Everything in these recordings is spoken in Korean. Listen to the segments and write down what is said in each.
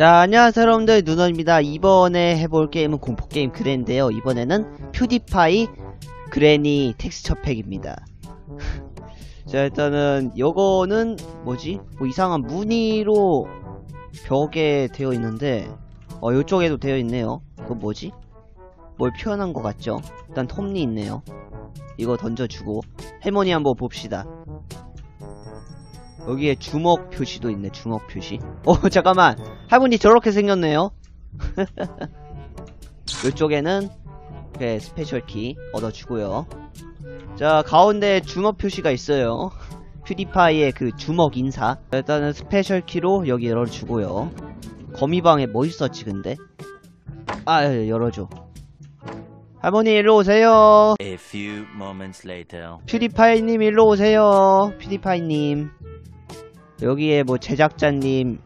자 안녕하세요 여러분들. 누너입니다. 이번에 해볼 게임은 공포게임 그랜인데요. 이번에는 퓨디파이 그래니 텍스처 팩입니다. 자 일단은 요거는 뭐지? 뭐 이상한 무늬로 벽에 되어 있는데 어 요쪽에도 되어 있네요. 그거 뭐지? 뭘 표현한 것 같죠? 일단 톱니 있네요. 이거 던져주고 할머니 한번 봅시다 여기에 주먹 표시도 있네 주먹 표시. 어 잠깐만. 할머니 저렇게 생겼네요. 이쪽에는 그 스페셜 키 얻어주고요. 자 가운데 주먹 표시가 있어요. 퓨디파이의 그 주먹 인사. 자, 일단은 스페셜 키로 여기 열어주고요. 거미방에 뭐 있었지 근데? 아 예, 열어줘. 할머니 일로 오세요. A few moments later. 퓨디파이님 일로 오세요. 퓨디파이님 여기에 뭐 제작자님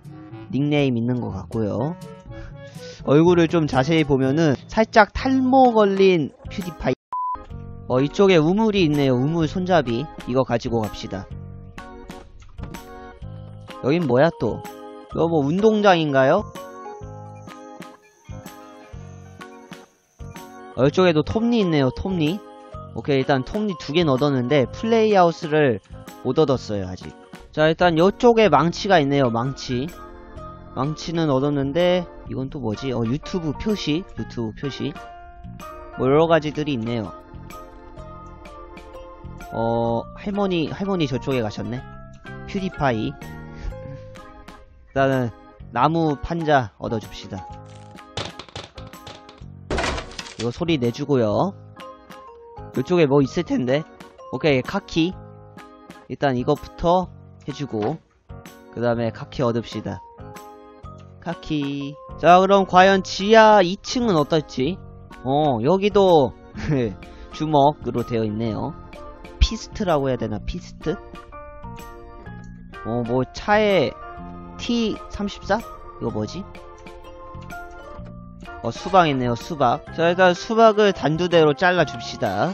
닉네임 있는 것 같고요. 얼굴을 좀 자세히 보면은 살짝 탈모 걸린 퓨디파이. 어 이쪽에 우물이 있네요. 우물 손잡이. 이거 가지고 갑시다. 여긴 뭐야 또? 이거 뭐 운동장인가요? 어, 이쪽에도 톱니 있네요 톱니. 오케이 일단 톱니 두 개 넣었는데 플레이하우스를 못 얻었어요 아직 자 일단 이쪽에 망치가 있네요 망치. 망치는 얻었는데 이건 또 뭐지? 어 유튜브 표시 유튜브 표시. 뭐 여러가지들이 있네요. 어 할머니 할머니 저쪽에 가셨네. 퓨디파이. 일단은 나무 판자 얻어줍시다. 이거 소리 내주고요. 이쪽에 뭐 있을텐데? 오케이 카키. 일단 이것부터 해주고 그 다음에 카키 얻읍시다. 카키. 자 그럼 과연 지하 2층은 어떨지? 어 여기도 주먹으로 되어 있네요. 피스트라고 해야 되나 피스트? 어 뭐 차에 T34? 이거 뭐지? 어 수박 있네요 수박. 자 일단 수박을 단두대로 잘라 줍시다.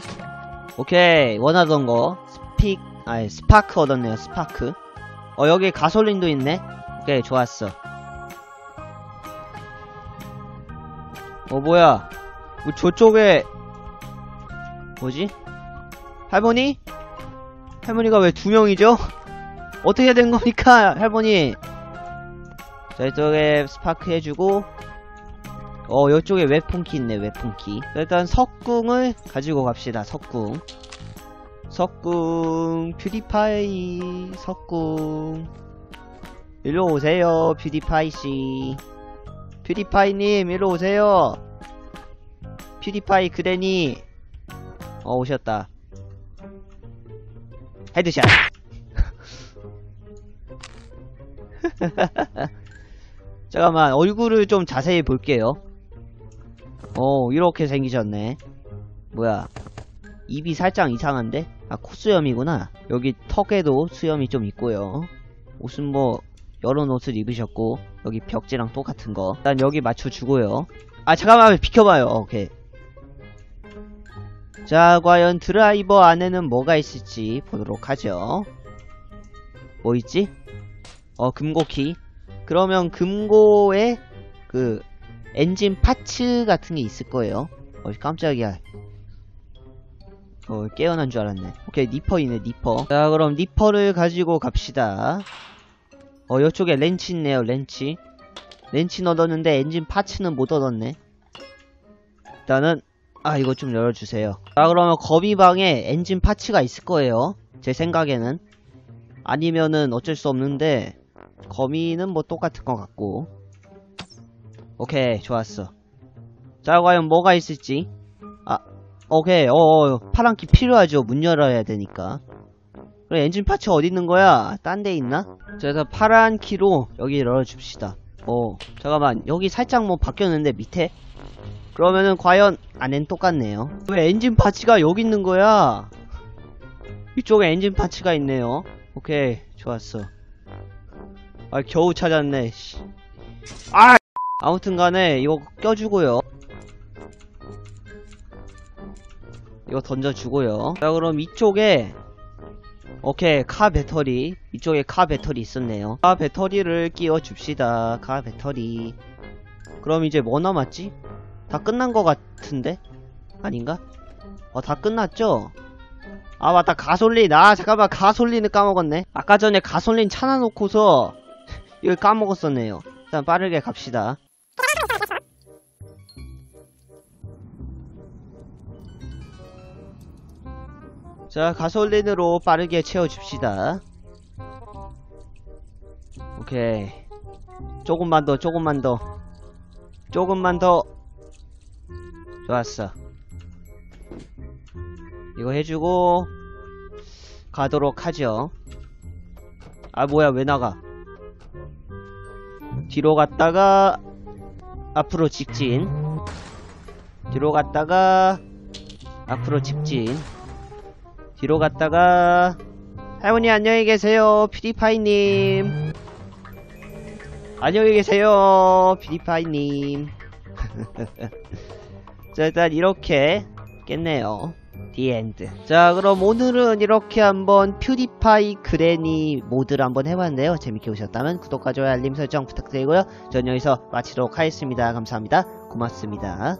오케이 원하던 거. 스픽 아니 스파크 얻었네요 스파크. 어 여기 가솔린도 있네. 오케이 좋았어. 어 뭐야? 뭐 저쪽에 뭐지? 할머니? 할머니가 왜 두 명이죠? 어떻게 된 겁니까 할머니? 자 이쪽에 스파크 해주고 어 이쪽에 웹폰키 있네 웹폰키. 일단 석궁을 가지고 갑시다 석궁 석궁 퓨디파이 석궁. 일로 오세요 퓨디파이씨. 퓨디파이님 일로 오세요. 퓨디파이 그대니. 어 오셨다. 헤드샷. 잠깐만 얼굴을 좀 자세히 볼게요. 어 이렇게 생기셨네. 뭐야 입이 살짝 이상한데? 아 코수염이구나. 여기 턱에도 수염이 좀 있고요. 옷은 뭐 여러 옷을 입으셨고 여기 벽지랑 똑같은 거. 일단 여기 맞춰주고요. 아 잠깐만 비켜봐요. 오케이. 자 과연 드라이버 안에는 뭐가 있을지 보도록 하죠. 뭐 있지? 어 금고키. 그러면 금고에 그 엔진 파츠 같은 게 있을 거예요. 어 깜짝이야 어 깨어난 줄 알았네. 오케이 니퍼이네 니퍼. 자 그럼 니퍼를 가지고 갑시다. 어 이쪽에 렌치 있네요 렌치. 렌치 얻었는데 엔진 파츠는 못 얻었네. 일단은 아 이거 좀 열어주세요. 자 그러면 거미방에 엔진 파츠가 있을 거예요. 제 생각에는. 아니면은 어쩔 수 없는데 거미는 뭐 똑같은 것 같고. 오케이 좋았어. 자 과연 뭐가 있을지. 아 오케이. 어 파란키 필요하죠. 문 열어야 되니까. 그럼 엔진 파츠 어디 있는 거야? 딴 데 있나? 자 그래서 파란 키로 여기 열어줍시다. 어 잠깐만. 여기 살짝 뭐 바뀌었는데 밑에? 그러면은 과연 안엔 똑같네요. 왜 엔진 파츠가 여기 있는 거야? 이쪽에 엔진 파츠가 있네요. 오케이. 좋았어. 아 겨우 찾았네 씨. 아! 아무튼 간에 이거 껴주고요 이거 던져주고요. 자 그럼 이쪽에 오케이 카 배터리. 이쪽에 카 배터리 있었네요. 카 배터리를 끼워 줍시다. 카 배터리. 그럼 이제 뭐 남았지? 다 끝난 것 같은데? 아닌가? 어 다 끝났죠? 아 맞다. 가솔린. 아 잠깐만. 가솔린을 까먹었네. 아까 전에 가솔린 차놔놓고서 이걸 까먹었었네요. 일단 빠르게 갑시다 자 가솔린으로 빠르게 채워줍시다. 오케이. 조금만 더 조금만 더. 조금만 더. 좋았어. 이거 해주고 가도록 하죠. 아 뭐야 왜 나가? 뒤로 갔다가 앞으로 직진. 뒤로 갔다가 앞으로 직진 뒤로 갔다가 할머니 안녕히 계세요 피디파이님. 안녕히 계세요 피디파이님. 자 일단 이렇게 깼네요 디엔드 자 그럼 오늘은 이렇게 한번 퓨디파이 그레니 모드를 한번 해봤는데요. 재밌게 보셨다면 구독과 좋아요 알림 설정 부탁드리고요. 전 여기서 마치도록 하겠습니다. 감사합니다. 고맙습니다.